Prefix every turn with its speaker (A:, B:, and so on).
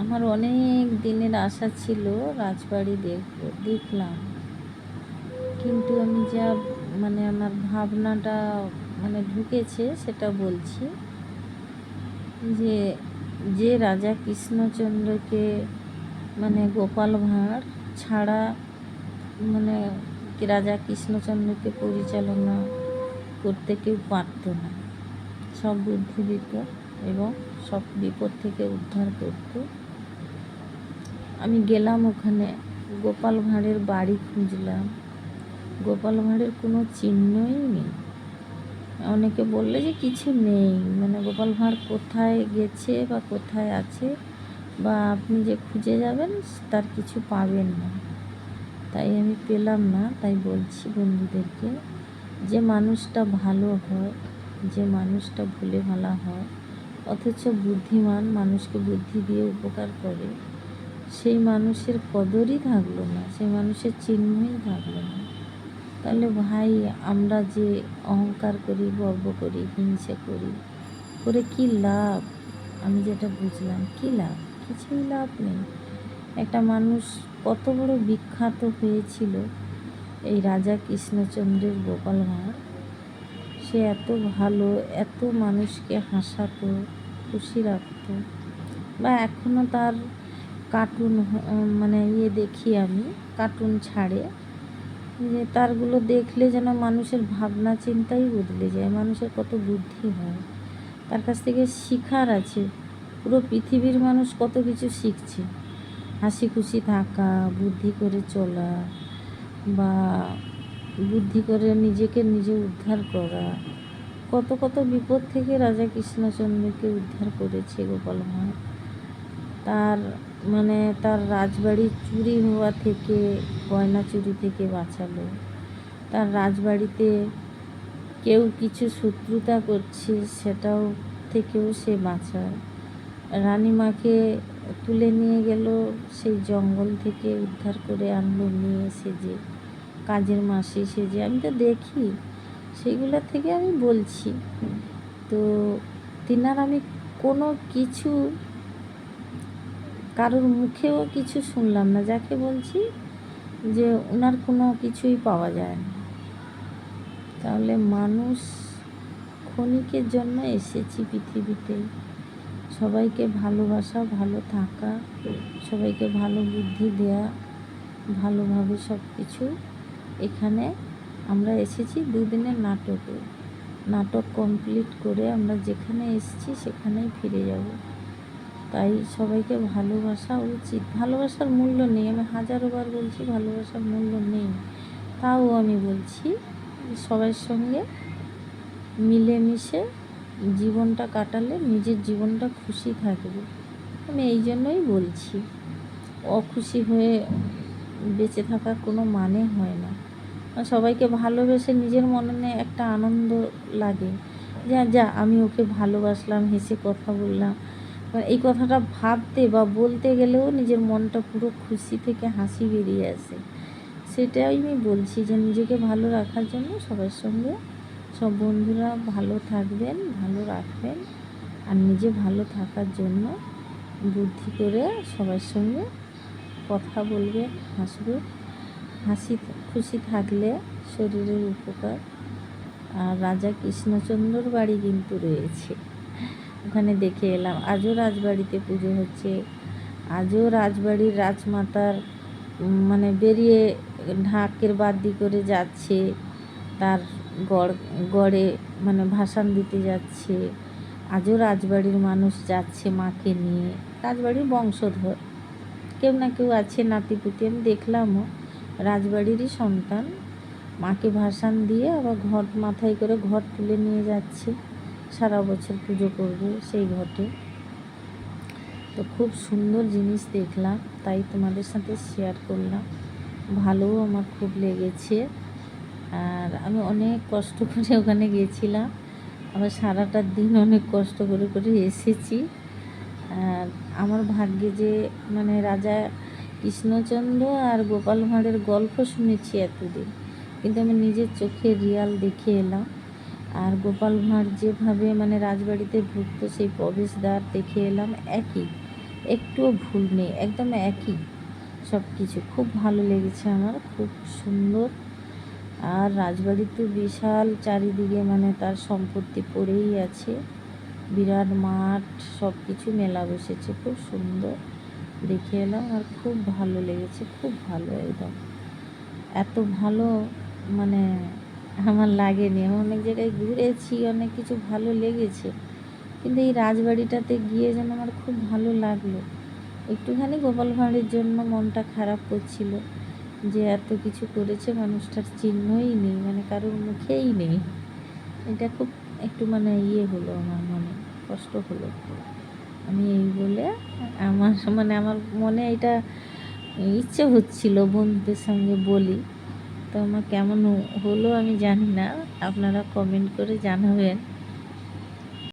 A: আমার অনেক দিনের আশা ছিল রাজবাড়ি দেখব, দেখলাম। কিন্তু আমি যা মানে আমার ভাবনাটা মানে ঢুকেছে সেটা বলছি যে যে রাজা কৃষ্ণচন্দ্রকে মানে গোপাল ভাঁড় ছাড়া মানে রাজা কৃষ্ণচন্দ্রকে পরিচালনা করতে কেউ পারতো না। সব বুদ্ধি দিত এবং সব বিপদ থেকে উদ্ধার করতো। আমি গেলাম ওখানে। গোপাল ভাঁড়ের বাড়ি খুঁজলাম। গোপাল ভাঁড়ের কোনো চিহ্নই নেই। অনেকে বললে যে কিছু নেই। মানে গোপাল ভাঁড় কোথায় গেছে বা কোথায় আছে বা আপনি যে খুঁজে যাবেন, তার কিছু পাবেন না। তাই আমি পেলাম না। তাই বলছি বন্ধুদেরকে যে মানুষটা ভালো হয়, যে মানুষটা ভুলে ভালা হয়, অথচ বুদ্ধিমান মানুষকে বুদ্ধি দিয়ে উপকার করে সেই মানুষের কদরই থাকল না, সেই মানুষের চিহ্নই থাকল না। তাহলে ভাই, আমরা যে অহংকার করি, গর্ব করি, হিংসে করি, করে কি লাভ? আমি যেটা বুঝলাম, কি লাভ? কিছুই লাভ নেই। একটা মানুষ কত বড় বিখ্যাত হয়েছিল এই রাজা কৃষ্ণচন্দ্রের গোপাল ভাঁড়। সে এত ভালো, এত মানুষকে হাসাতো, খুশি রাখতো, বা এখনও তার কার্টুন মানে ইয়ে দেখি আমি কার্টুন ছাড়ে। যে তারগুলো দেখলে যেন মানুষের ভাবনা চিন্তাই বদলে যায়, মানুষের কত বুদ্ধি হয়। তার কাছ থেকে শিখার আছে, পুরো পৃথিবীর মানুষ কত কিছু শিখছে। হাসি খুশি থাকা, বুদ্ধি করে চলা, বা বুদ্ধি করে নিজেকে নিজে উদ্ধার করা। কত কত বিপদ থেকে রাজা কৃষ্ণচন্দ্রকে উদ্ধার করেছে গোপাল ভাঁড়। তার মানে তার রাজবাড়ি চুরি হওয়া থেকে, গয়না চুরি থেকে বাঁচালো। তার রাজবাড়িতে কেউ কিছু শত্রুতা করছে, সেটাও থেকেও সে বাঁচায়। রানীমাকে তুলে নিয়ে গেল, সেই জঙ্গল থেকে উদ্ধার করে আনলো, নিয়ে এসে যে কাজের মাসি সেজে। আমি তো দেখি, সেগুলো থেকে আমি বলছি। তো তিনার আমি কোনো কিছু কারোর মুখেও কিছু শুনলাম না, যাকে বলছি যে ওনার কোনো কিছুই পাওয়া যায় না। তাহলে মানুষ ক্ষণিকের জন্য এসেছি পৃথিবীতে। সবাইকে ভালোবাসা, ভালো থাকা, সবাইকে ভালো বুদ্ধি দেয়া, ভালোভাবে সব কিছু এখানে আমরা এসেছি দুদিনের নাটকে। নাটক কমপ্লিট করে আমরা যেখানে এসেছি সেখানেই ফিরে যাব। তাই সবাইকে ভালোবাসা উচিত। ভালোবাসার মূল্য নেই। আমি হাজারো বার বলছি ভালোবাসার মূল্য নেই। তাও আমি বলছি সবার সঙ্গে মিলেমিশে জীবনটা কাটালে নিজের জীবনটা খুশি থাকবে। আমি এই জন্যই বলছি, অখুশি হয়ে বেঁচে থাকার কোনো মানে হয় না। সবাইকে ভালোবেসে নিজের মনে একটা আনন্দ লাগে। যা যা, আমি ওকে ভালোবাসলাম, হেসে কথা বললাম এই কথাটা ভাবতে বা বলতে গেলেও নিজের মনটা পুরো খুশি থেকে হাসি বেরিয়ে আসে। সেটাই আমি বলছি যে নিজেকে ভালো রাখার জন্য সবার সঙ্গে সব বন্ধুরা ভালো থাকবেন, ভালো রাখবেন। আর নিজে ভালো থাকার জন্য বুদ্ধি করে সবার সঙ্গে কথা বলবে, হাসবে। হাসি, খুশি থাকলে শরীরের উপকার। আর রাজা কৃষ্ণচন্দ্রর বাড়ি কিন্তু রয়েছে। ওখানে দেখে এলাম। আজও রাজবাড়িতে পুজো হচ্ছে। আজও রাজবাড়ির রাজমাতার মানে বেরিয়ে ঢাকের বাদ্যি করে যাচ্ছে। তার গড়, গড়ে মানে ভাসান দিতে যাচ্ছে। আজও রাজবাড়ির মানুষ যাচ্ছে মাকে নিয়ে। রাজবাড়ির বংশধর। কেউ না কেউ আছে নাতিপুতি, আমি দেখলামও। রাজবাড়িরই সন্তান। মাকে ভাসান দিয়ে আবার ঘট, মাথায় করে ঘর তুলে নিয়ে যাচ্ছে। সারা বছর পুজো করবে, সেই ঘটে। তো খুব সুন্দর জিনিস দেখলাম, তাই তোমাদের সাথে শেয়ার করলাম। ভালোও আমার খুব লেগেছে। আর আমি অনেক কষ্ট করে ওখানে গিয়েছিলাম আবার সারাটা দিন অনেক কষ্ট করে করে এসেছি। আর আমার ভাগ্যে যে মানে রাজা কৃষ্ণচন্দ্র আর গোপাল ভাঁড়ের গল্প শুনেছি এতদিন। কিন্তু আমি নিজের চোখে রিয়াল দেখে এলাম। আর গোপাল ভাঁড় যেভাবে মানে রাজবাড়িতে ঢুকতো সেই প্রবেশদ্বার দেখে এলাম একই। একটুও ভুল নেই, একদম একই সব কিছু খুব ভালো লেগেছে আমার, খুব সুন্দর। আর রাজবাড়ি তো বিশাল চারিদিকে মানে তার সম্পত্তি পড়েই আছে। বিরাট মাঠ সব কিছু মেলা বসেছে, খুব সুন্দর। দেখে এলাম আর খুব ভালো লেগেছে, খুব ভালো একদম। এত ভালো মানে আমার লাগেনি। আমি অনেক জায়গায় ঘুরেছি, অনেক কিছু ভালো লেগেছে। কিন্তু এই রাজবাড়িটাতে গিয়ে যেন আমার খুব ভালো লাগল। একটুখানি গোপাল ভাঁড়ের জন্য মনটা খারাপ করছিল যে এত কিছু করেছে, মানুষটার চিহ্নই নেই মানে কারোর মুখেই নেই। এটা খুব একটু মানে ইয়ে হলো আমার মনে, কষ্ট হলো। আমি এই বলে আমার মানে আমার মনে এটা ইচ্ছে হচ্ছিল বন্ধুদের সঙ্গে বলি। তো আমার কেমন হলো আমি জানি না। আপনারা কমেন্ট করে জানাবেন।